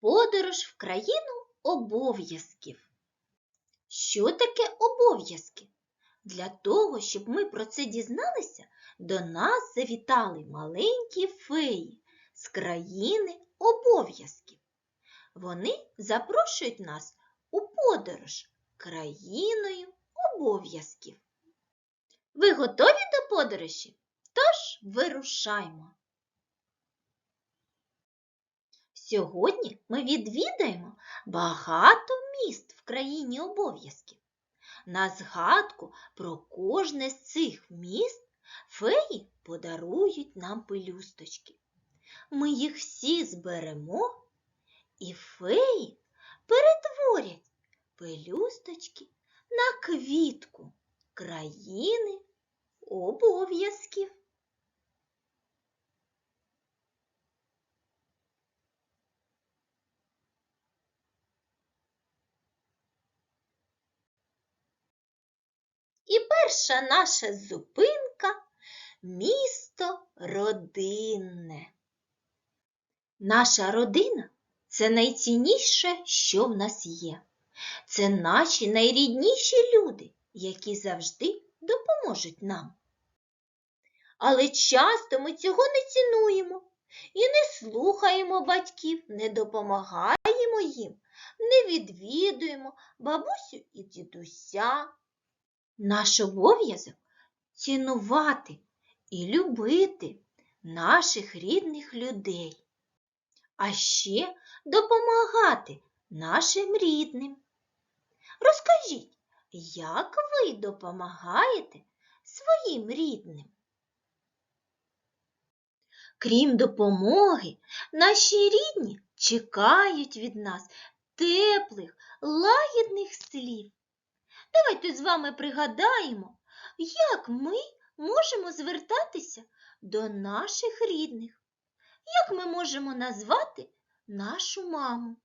Подорож в країну обов'язків. Що таке обов'язки? Для того, щоб ми про це дізналися, до нас завітали маленькі феї з країни обов'язків. Вони запрошують нас у подорож країною обов'язків. Ви готові до подорожі? Тож вирушаймо. Сьогодні ми відвідаємо багато міст в країні обов'язків. На згадку про кожне з цих міст феї подарують нам пелюсточки. Ми їх всі зберемо, і феї перетворять пелюсточки на квітку країни обов'язків. І перша наша зупинка місто родинне. Наша родина це найцінніше, що в нас є. Це наші найрідніші люди, які завжди допоможуть нам. Але часто ми цього не цінуємо і не слухаємо батьків, не допомагаємо їм, не відвідуємо бабусю і дідуся. Наш обов'язок цінувати і любити наших рідних людей, а ще допомагати нашим рідним. Розкажіть, як ви допомагаєте своїм рідним? Крім допомоги, наші рідні чекають від нас теплих, лагідних слів. Давайте з вами пригадаємо, як ми можемо звертатися до наших рідних, як ми можемо назвати нашу маму.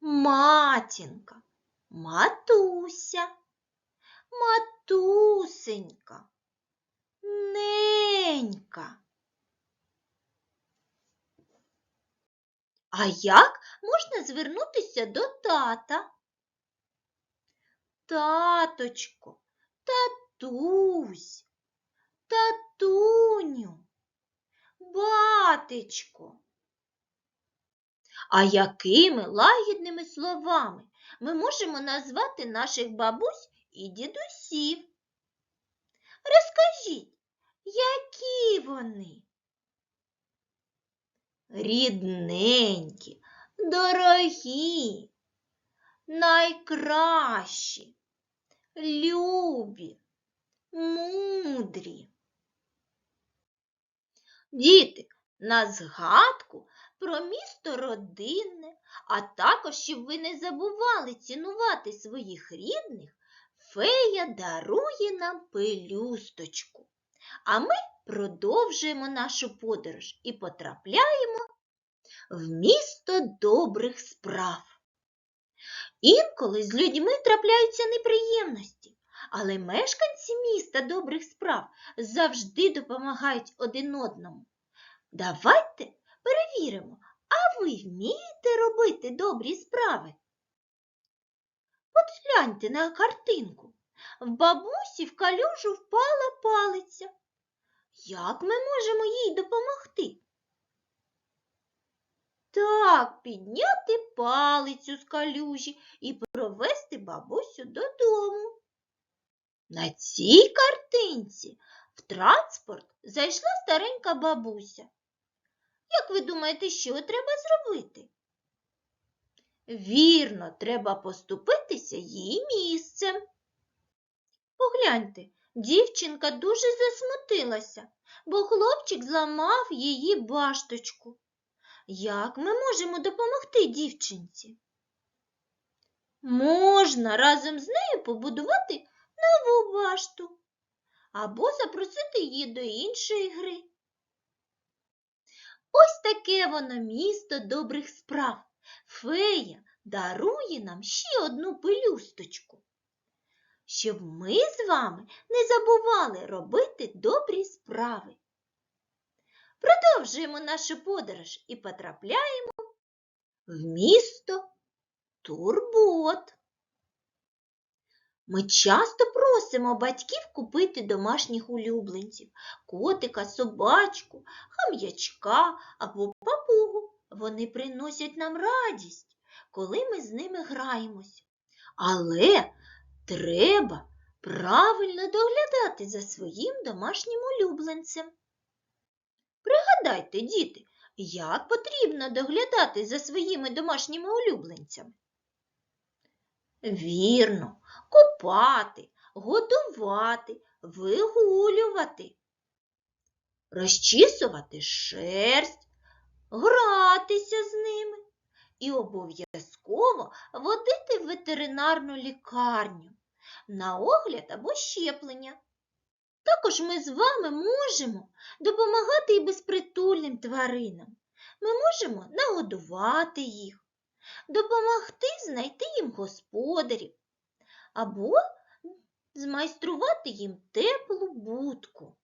Матінка, матуся, матусенька, ненька. А як можна звернутися до тата? Таточко, татусь, татуню, батечко. А якими лагідними словами ми можемо назвати наших бабусь і дідусів? Розкажіть, які вони? Рідненькі, дорогі, найкращі, любі, мудрі. Діти, на згадку про місто родинне, а також, щоб ви не забували цінувати своїх рідних, фея дарує нам пелюсточку. А ми продовжуємо нашу подорож і потрапляємо в місто добрих справ. Інколи з людьми трапляються неприємності, але мешканці міста добрих справ завжди допомагають один одному. Давайте перевіримо, а ви вмієте робити добрі справи? От гляньте на картинку. В бабусі в калюжу впала палиця. Як ми можемо їй допомогти? Так, підняти палицю з калюжі і провести бабусю додому. На цій картинці в транспорт зайшла старенька бабуся. Як ви думаєте, що треба зробити? Вірно, треба поступитися її місцем. Погляньте, дівчинка дуже засмутилася, бо хлопчик зламав її башточку. Як ми можемо допомогти дівчинці? Можна разом з нею побудувати нову башту або запросити її до іншої гри. Ось таке воно місто добрих справ. Фея дарує нам ще одну пелюсточку, щоб ми з вами не забували робити добрі справи. Продовжуємо нашу подорож і потрапляємо в місто Турбот. Ми часто просимо батьків купити домашніх улюбленців котика, собачку, хам'ячка або папугу. Вони приносять нам радість, коли ми з ними граємося. Але треба правильно доглядати за своїм домашнім улюбленцем. Пригадайте, діти, як потрібно доглядати за своїми домашніми улюбленцями? Вірно, купати, годувати, вигулювати, розчісувати шерсть, гратися з ними і обов'язково водити в ветеринарну лікарню на огляд або щеплення. Також ми з вами можемо допомагати і безпритульним тваринам. Ми можемо нагодувати їх, допомогти знайти їм господарів або змайструвати їм теплу будку.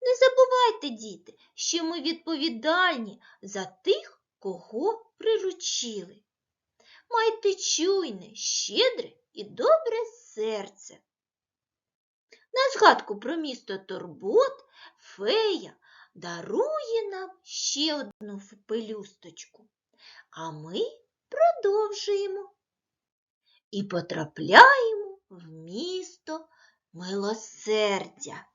Не забувайте, діти, що ми відповідальні за тих, кого приручили. Майте чуйне, щедре і добре серце. На згадку про місто Турбот фея дарує нам ще одну пелюсточку, а ми продовжуємо і потрапляємо в місто милосердя.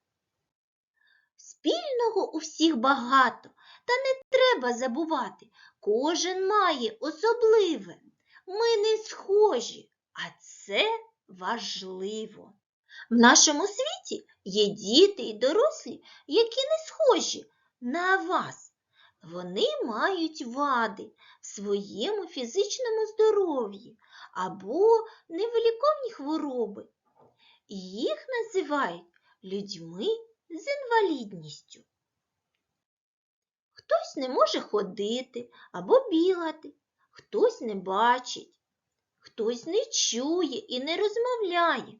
Спільного у всіх багато, та не треба забувати, кожен має особливе. Ми не схожі, а це важливо. В нашому світі є діти і дорослі, які не схожі на вас. Вони мають вади в своєму фізичному здоров'ї або невиліковні хвороби. Їх називають людьми з інвалідністю. Хтось не може ходити або бігати, хтось не бачить, хтось не чує і не розмовляє.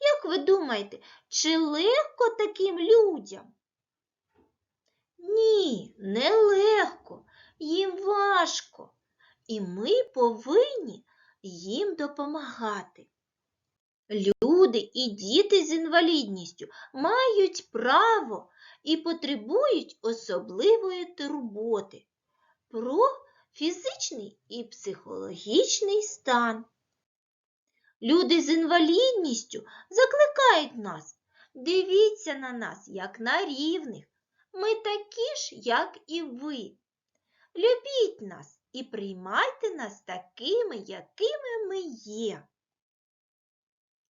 Як ви думаєте, чи легко таким людям? Ні, не легко, їм важко, і ми повинні їм допомагати. Люди і діти з інвалідністю мають право і потребують особливої турботи про фізичний і психологічний стан. Люди з інвалідністю закликають нас. Дивіться на нас, як на рівних. Ми такі ж, як і ви. Любіть нас і приймайте нас такими, якими ми є.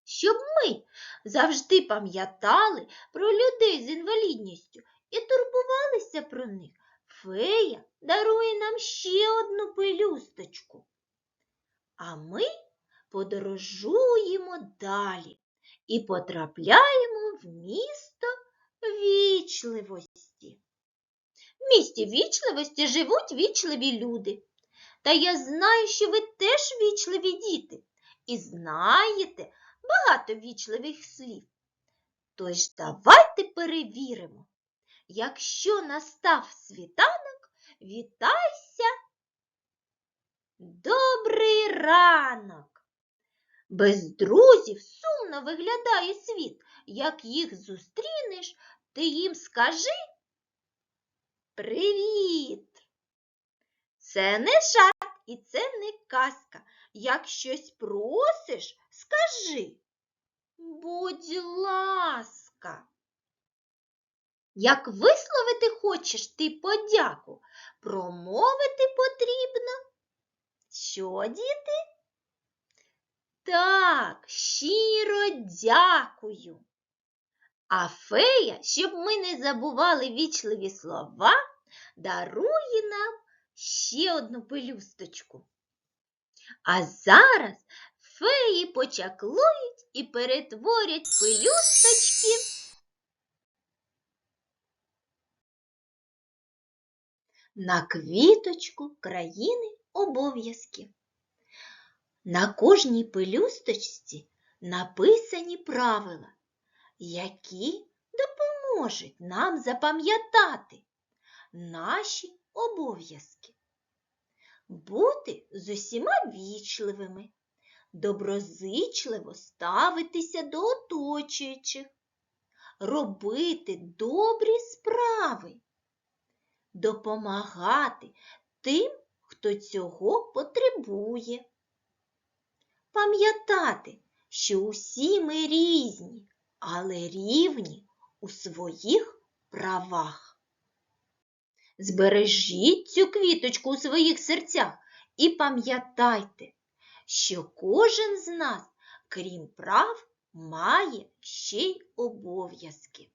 Щоб ми завжди пам'ятали про людей з інвалідністю і турбувалися про них, фея дарує нам ще одну пелюсточку. А ми подорожуємо далі і потрапляємо в місто вічливості. В місті вічливості живуть вічливі люди. Та я знаю, що ви теж вічливі діти і знаєте багато вічливих слів. Тож давайте перевіримо. Якщо настав світанок, вітайся. Добрий ранок. Без друзів сумно виглядає світ. Як їх зустрінеш, ти їм скажи Привіт! Це не жарт і це не казка. Як щось просиш, скажи. Будь ласка. Як висловити хочеш ти подяку, промовити потрібно. Що, діти? Так, щиро дякую. А фея, щоб ми не забували вічливі слова, дарує нам ще одну пелюсточку. А зараз феї почаклують і перетворять пелюсточки на квіточку країни обов'язків. На кожній пелюсточці написані правила, які допоможуть нам запам'ятати наші обов'язки. Бути з усіма вічливими, доброзичливо ставитися до оточуючих, робити добрі справи, допомагати тим, хто цього потребує. Пам'ятати, що усі ми різні, але рівні у своїх правах. Збережіть цю квіточку у своїх серцях і пам'ятайте, що кожен з нас, крім прав, має ще й обов'язки.